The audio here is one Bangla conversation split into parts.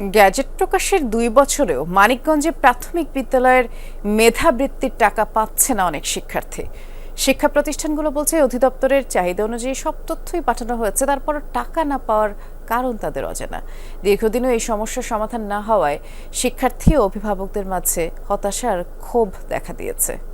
গ্যাজেট প্রকাশের দুই বছরেও মানিকগঞ্জে প্রাথমিক বিদ্যালয়ের মেধাবৃত্তির টাকা পাচ্ছে না অনেক শিক্ষার্থী। শিক্ষা প্রতিষ্ঠানগুলো বলছে, অধিদপ্তরের চাহিদা অনুযায়ী সব তথ্যই পাঠানো হয়েছে, তারপর টাকা না পাওয়ার কারণ তাদের অজানা। দীর্ঘদিনও এই সমস্যার সমাধান না হওয়ায় শিক্ষার্থী ও অভিভাবকদের মাঝে হতাশার ক্ষোভ দেখা দিয়েছে।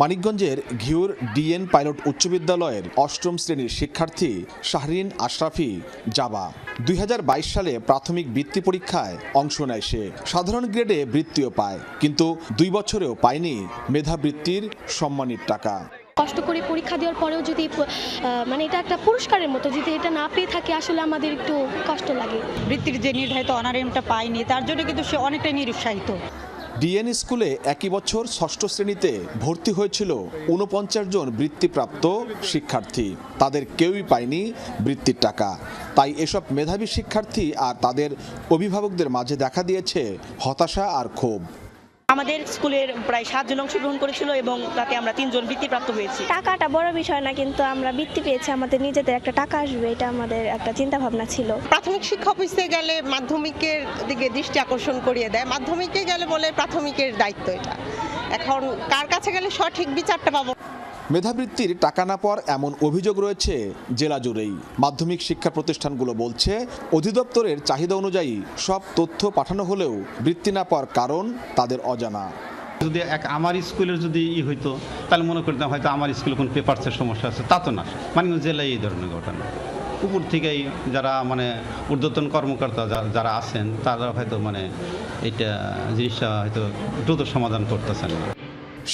মানিকগঞ্জের ঘিউর ডিএন পাইলট উচ্চ বিদ্যালয়ের অষ্টম শ্রেণির শিক্ষার্থী শাহরিন আশরাফি জাবা। দুই হাজার বাইশ সালে প্রাথমিক বৃত্তি পরীক্ষায় অংশ নেয় সে। সাধারণ গ্রেডে বৃত্তিও পায় কিন্তু দুই বছরেও পায়নি মেধাবৃত্তির সম্মানিত টাকা। কষ্ট করে পরীক্ষা দেওয়ার পরেও যদি মানে এটা একটা পুরস্কারের মতো যদি এটা না পেয়ে থাকে আসলে আমাদের একটু কষ্ট লাগে। বৃত্তির যে নির্ধারিত অনারিয়ামটা পায়নি তার জন্য কিন্তু সে অনেকটাই নিরুৎসাহিত। ডিএন স্কুলে একই বছর ষষ্ঠ শ্রেণীতে ভর্তি হয়েছিল উনপঞ্চাশ জন বৃত্তিপ্রাপ্ত শিক্ষার্থী। তাদের কেউই পায়নি বৃত্তির টাকা। তাই এসব মেধাবী শিক্ষার্থী আর তাদের অভিভাবকদের মাঝে দেখা দিয়েছে হতাশা আর ক্ষোভ। আমাদের স্কুলের প্রায় সাতজন অংশগ্রহণ করেছিল এবং তাতে আমরা তিনজন বৃত্তিপ্রাপ্ত হয়েছি। টাকাটা বড় বিষয় না কিন্তু আমরা বৃত্তি পেয়েছি আমাদের নিজেদের একটা টাকা আসবে এটা আমাদের একটা চিন্তা ভাবনা ছিল। প্রাথমিক শিক্ষা অফিসে গেলে মাধ্যমিকের দিকে দৃষ্টি আকর্ষণ করিয়ে দেয়। মাধ্যমিকে গেলে বলে প্রাথমিকের দায়িত্ব এটা। এখন কার কাছে গেলে সঠিক বিচারটা পাবো? মেধাবৃত্তির টাকা না পাওয়ার এমন অভিযোগ রয়েছে জেলা জুড়েই। মাধ্যমিক শিক্ষা প্রতিষ্ঠানগুলো বলছে, অধিদপ্তরের চাহিদা অনুযায়ী সব তথ্য পাঠানো হলেও বৃত্তি না পাওয়ার কারণ তাদের অজানা। যদি এক আমার স্কুলের যদি ই হইতো, তাহলে মনে করতাম হয়তো আমার স্কুলে কোনো পেপারসের সমস্যা আছে। তা তো না। মানে জেলায় এই ধরনের ঘটনা। উপর থেকেই যারা মানে ঊর্ধ্বতন কর্মকর্তা যারা আছেন, তারা হয়তো মানে এটা জিনিসটা হয়তো দ্রুত সমাধান করতেছেন না।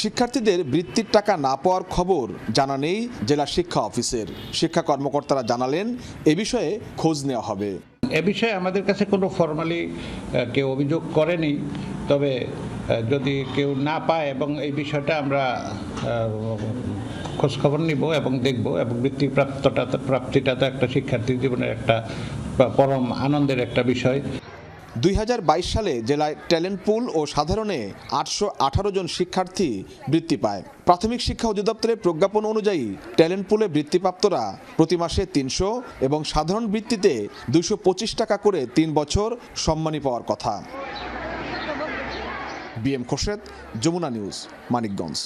শিক্ষার্থীদের বৃত্তির টাকা না পাওয়ার খবর জানা নেই জেলা শিক্ষা অফিসের। শিক্ষা কর্মকর্তারা জানালেন, এ বিষয়ে খোঁজ নেওয়া হবে। এ বিষয়ে আমাদের কাছে কোনো ফর্মালি কেউ অভিযোগ করেনি। তবে যদি কেউ না পায় এবং এই বিষয়টা আমরা খোঁজখবর নিব এবং দেখব এবং বৃত্তি প্রাপ্তটা প্রাপ্তিটা তো একটা শিক্ষার্থী জীবনের একটা, পরম আনন্দের একটা বিষয়। দুই হাজার বাইশ সালে জেলায় ট্যালেন্ট পুল ও সাধারণে আটশো আঠারো জন শিক্ষার্থী বৃত্তি পায়। প্রাথমিক শিক্ষা অধিদপ্তরের প্রজ্ঞাপন অনুযায়ী ট্যালেন্ট পুলে বৃত্তিপ্রাপ্তরা প্রতি মাসে তিনশো এবং সাধারণ বৃত্তিতে দুশো টাকা করে তিন বছর সম্মানী পাওয়ার কথা। B M Khorshed, Jamuna news, Manikganj.